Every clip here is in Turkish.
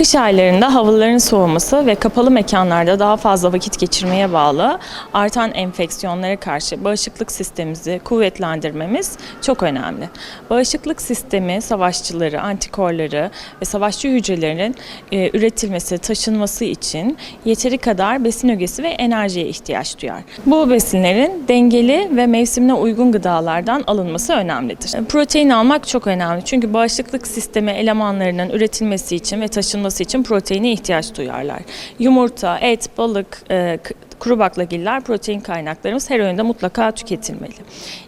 Kış aylarında havaların soğuması ve kapalı mekanlarda daha fazla vakit geçirmeye bağlı artan enfeksiyonlara karşı bağışıklık sistemimizi kuvvetlendirmemiz çok önemli. Bağışıklık sistemi savaşçıları, antikorları ve savaşçı hücrelerin e, üretilmesi, taşınması için yeteri kadar besin ögesi ve enerjiye ihtiyaç duyar. Bu besinlerin dengeli ve mevsimine uygun gıdalardan alınması önemlidir. Protein almak çok önemli çünkü bağışıklık sistemi elemanlarının üretilmesi için ve taşınması için proteine ihtiyaç duyarlar. Yumurta, et, balık, e, kuru baklagiller protein kaynaklarımız her öğünde mutlaka tüketilmeli.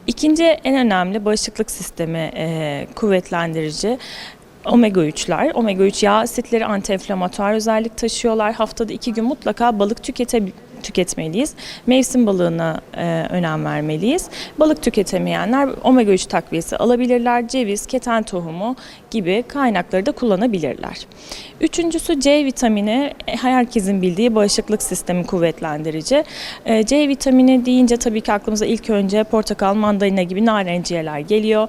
İkinci en önemli bağışıklık sistemi e, kuvvetlendirici Omega 3'ler. Omega 3 yağ asitleri antiinflamatuar özellik taşıyorlar. Haftada iki gün mutlaka balık tükete tüketmeliyiz. Mevsim balığına e, önem vermeliyiz. Balık tüketemeyenler omega 3 takviyesi alabilirler. Ceviz, keten tohumu gibi kaynakları da kullanabilirler. Üçüncüsü C vitamini e, herkesin bildiği bağışıklık sistemi kuvvetlendirici. E, C vitamini deyince tabii ki aklımıza ilk önce portakal, mandalina gibi narenciyeler geliyor.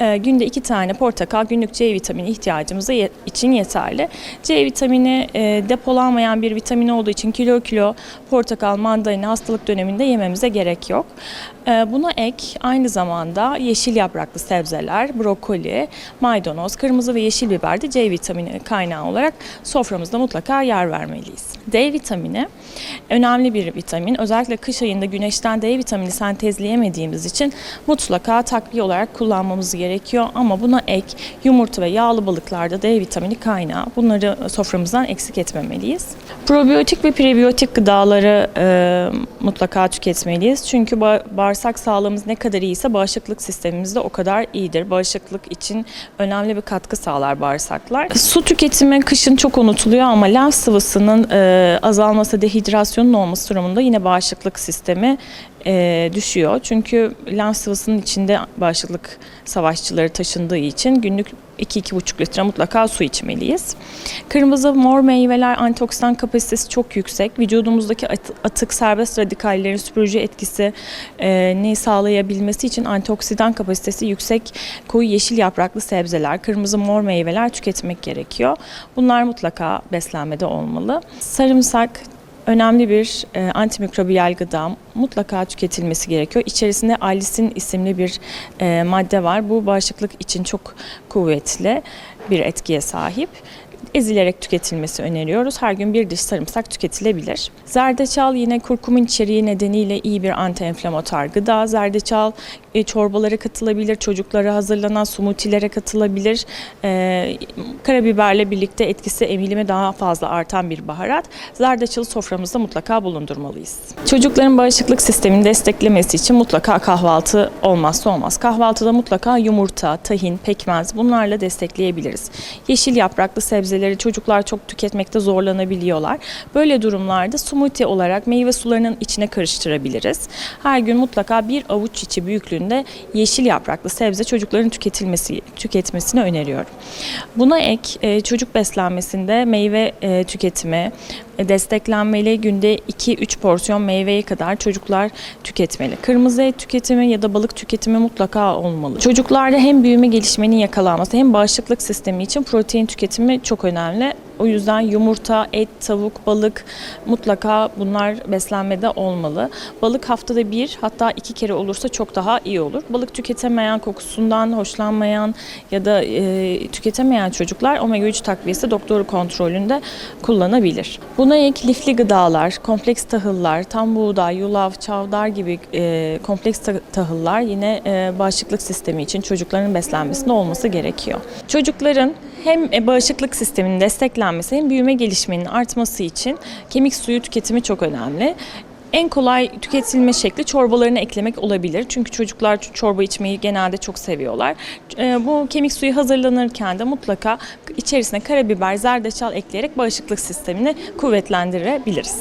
E, günde iki tane portakal günlük C vitamini ihtiyacımıza ye- için yeterli. C vitamini e, depolanmayan bir vitamin olduğu için kilo kilo portakal, mandalina hastalık döneminde yememize gerek yok. E, buna ek aynı zamanda yeşil yapraklı sebzeler, brokoli, maydanoz, kırmızı ve yeşil biber de C vitamini kaynağı olarak soframızda mutlaka yer vermeliyiz. D vitamini önemli bir vitamin. Özellikle kış ayında güneşten D vitamini sentezleyemediğimiz için mutlaka takviye olarak kullanmamız gerekiyor. Ama buna ek yumurta ve yağlı balıklarda D vitamini kaynağı. Bunları soframızdan eksik etmemeliyiz. Probiyotik ve prebiyotik gıdaları e, mutlaka tüketmeliyiz. Çünkü ba- bağırsak sağlığımız ne kadar iyiyse bağışıklık sistemimiz de o kadar iyidir. Bağışıklık için önemli bir katkı sağlar bağırsaklar. Su tüketimi kışın çok unutuluyor ama lenf sıvısının e, azalması, dehidrasyonun olması durumunda yine bağışıklık sistemi e, düşüyor. Çünkü lenf sıvısının içinde bağışıklık savaşçıları taşındığı için günlük 2-2,5 litre mutlaka su içmeliyiz. Kırmızı mor meyveler antioksidan kapasitesi çok yüksek. Vücudumuzdaki at- atık serbest radikallerin süpürücü etkisi ne sağlayabilmesi için antioksidan kapasitesi yüksek koyu yeşil yapraklı sebzeler, kırmızı mor meyveler tüketmek gerekiyor. Bunlar mutlaka beslenmede olmalı. Sarımsak önemli bir e, antimikrobiyal gıda mutlaka tüketilmesi gerekiyor. İçerisinde allisin isimli bir e, madde var. Bu bağışıklık için çok kuvvetli bir etkiye sahip. Ezilerek tüketilmesi öneriyoruz. Her gün bir diş sarımsak tüketilebilir. Zerdeçal yine kurkumin içeriği nedeniyle iyi bir antienflamatuar gıda. Zerdeçal e, çorbalara katılabilir, çocuklara hazırlanan smoothie'lere katılabilir. E, karabiberle birlikte etkisi emilimi daha fazla artan bir baharat. Zerdeçalı soframızda mutlaka bulundurmalıyız. Çocukların bağışıklık sistemini desteklemesi için mutlaka kahvaltı olmazsa olmaz. Kahvaltıda mutlaka yumurta, tahin, pekmez bunlarla destekleyebiliriz. Yeşil yapraklı sebzeleri çocuklar çok tüketmekte zorlanabiliyorlar. Böyle durumlarda smoothie olarak meyve sularının içine karıştırabiliriz. Her gün mutlaka bir avuç içi büyüklüğünde yeşil yapraklı sebze çocukların tüketilmesi tüketmesini öneriyorum. Buna ek e, çocuk beslenmesinde meyve e, tüketimi e, desteklenmeli. Günde 2-3 porsiyon meyveye kadar çocuklar tüketmeli. Kırmızı et tüketimi ya da balık tüketimi mutlaka olmalı. Çocuklarda hem büyüme gelişmenin yakalanması hem bağışıklık sistemi için protein tüketimi çok önemli. O yüzden yumurta, et, tavuk, balık mutlaka bunlar beslenmede olmalı. Balık haftada bir hatta iki kere olursa çok daha iyi olur. Balık tüketemeyen, kokusundan hoşlanmayan ya da e, tüketemeyen çocuklar omega 3 takviyesi doktoru kontrolünde kullanabilir. Buna ek lifli gıdalar, kompleks tahıllar, tam buğday, yulaf, çavdar gibi e, kompleks ta- tahıllar yine e, bağışıklık sistemi için çocukların beslenmesinde olması gerekiyor. Çocukların hem e, bağışıklık sisteminin desteklenmesi hem büyüme gelişmenin artması için kemik suyu tüketimi çok önemli. En kolay tüketilme şekli çorbalarına eklemek olabilir. Çünkü çocuklar çorba içmeyi genelde çok seviyorlar. E, Bu kemik suyu hazırlanırken de mutlaka içerisine karabiber, zerdeçal ekleyerek bağışıklık sistemini kuvvetlendirebiliriz.